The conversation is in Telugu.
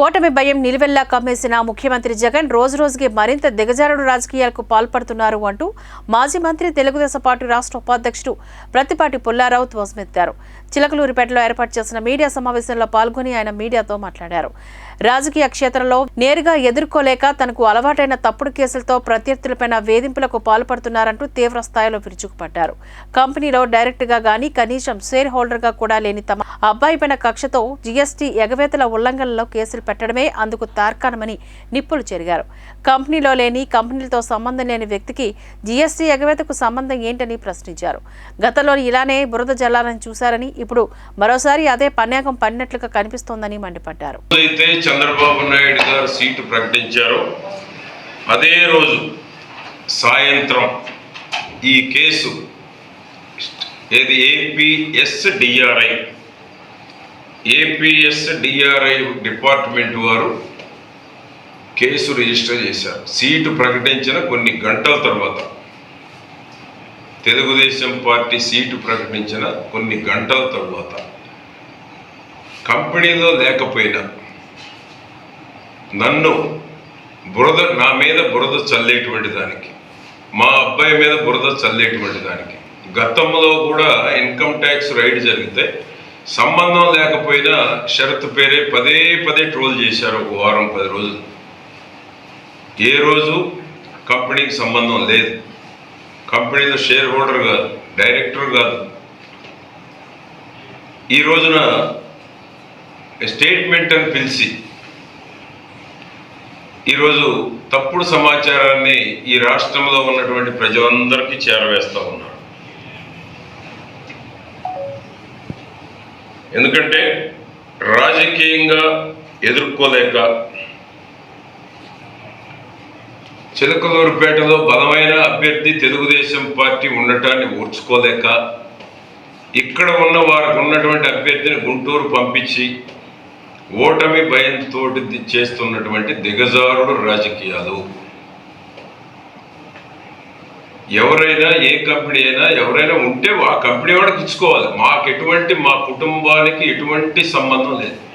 ఓటమి భయం నిలువెల్లా కమ్మేసిన ముఖ్యమంత్రి జగన్ రోజు రోజుకి మరింత దిగజారుడు రాజకీయాలకు పాల్పడుతున్నారు అంటూ మాజీ మంత్రి తెలుగుదేశం పార్టీ రాష్ట్ర ఉపాధ్యక్షుడు ప్రతిపాటి పుల్లారావు ధ్వజమెత్తారు. చిలకలూరిపేటలో ఏర్పాటు చేసిన మీడియా సమావేశంలో పాల్గొని ఆయన మీడియాతో మాట్లాడారు. రాజకీయ క్షేత్రంలో నేరుగా ఎదుర్కోలేక తనకు అలవాటైన తప్పుడు కేసులతో ప్రత్యర్థులపైన వేధింపులకు పాల్పడుతున్నారంటూ తీవ్ర స్థాయిలో విరుచుకుపడ్డారు. కంపెనీలో డైరెక్ట్గా గానీ కనీసం షేర్ హోల్డర్గా కూడా లేని తమ అబ్బాయిపైన కక్షతో జీఎస్టీ ఎగవేతల ఉల్లంఘనలో కేసులు పెట్టడమే అందుకు తార్కాణమని నిప్పులు చెరిగారు. కంపెనీలో లేని కంపెనీలతో సంబంధం లేని వ్యక్తికి జీఎస్టీ ఎగవేతకు సంబంధం ఏంటని ప్రశ్నించారు. గతంలో ఇలానే బురద జల్లాలని చూశారని ఇప్పుడు మరోసారి అదే పన్యాగం పడినట్లుగా కనిపిస్తోందని మండిపడ్డారు. అయితే చంద్రబాబు నాయుడు గారు సీటు ప్రకటించారు. అదే రోజు సాయంత్రం ఈ కేసు ఏది APS DRI APS DRI department వారు కేసు రిజిస్టర్ చేశారు. సీటు ప్రకటించిన కొన్ని గంటల తర్వాత తెలుగుదేశం పార్టీ సీటు ప్రకటించిన కొన్ని గంటల తర్వాత కంపెనీలో లేకపోయినా నన్ను బురద నా మీద బురద చల్లేటువంటి దానికి మా అబ్బాయి మీద బురద చల్లేటువంటి దానికి గతంలో కూడా ఇన్కమ్ ట్యాక్స్ రైడ్ జరిగితే సంబంధం లేకపోయినా షరత్ పేరే పదే పదే ట్రోల్ చేశారు ఒక వారం పది రోజులు. ఏ రోజు కంపెనీకి సంబంధం లేదు. కంపెనీలో షేర్ హోల్డర్ కాదు డైరెక్టర్ కాదు. ఈ రోజున స్టేట్మెంట్ అని పిలిచి ఈరోజు తప్పుడు సమాచారాన్ని ఈ రాష్ట్రంలో ఉన్నటువంటి ప్రజలందరికీ చేరవేస్తూ ఉన్నారు. ఎందుకంటే రాజకీయంగా ఎదుర్కోలేక చిలకలూరుపేటలో బలమైన అభ్యర్థి తెలుగుదేశం పార్టీ ఉండటాన్ని ఓర్చుకోలేక ఇక్కడ ఉన్న వారికి ఉన్నటువంటి అభ్యర్థిని గుంటూరు పంపించి ఓటమి భయంతో చేస్తున్నటువంటి దిగజారుడు రాజకీయాలు. ఎవరైనా ఏ కంపెనీ అయినా ఎవరైనా ఉంటే ఆ కంపెనీ వాడికి ఇచ్చుకోవాలి. మాకు ఎటువంటి మా కుటుంబానికి ఎటువంటి సంబంధం లేదు.